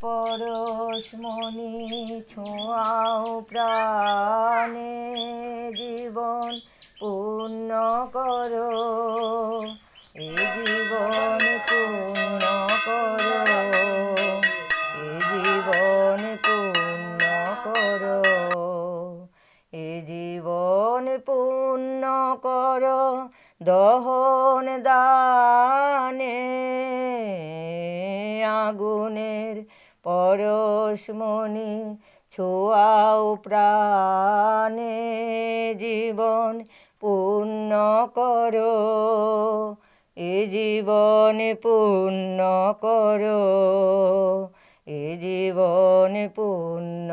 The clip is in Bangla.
পরশমণি ছোঁয়াও প্রাণে জীবন পূর্ণ করো। এ জীবন পূর্ণ করো। এ জীবন পূর্ণ করো। এ জীবন পূর্ণ করো। দহন দানে আগুনের পরশমণি ছোয়াও প্রাণে জীবন পূর্ণ করো এ জীবন পূর্ণ করো এ জীবন পূর্ণ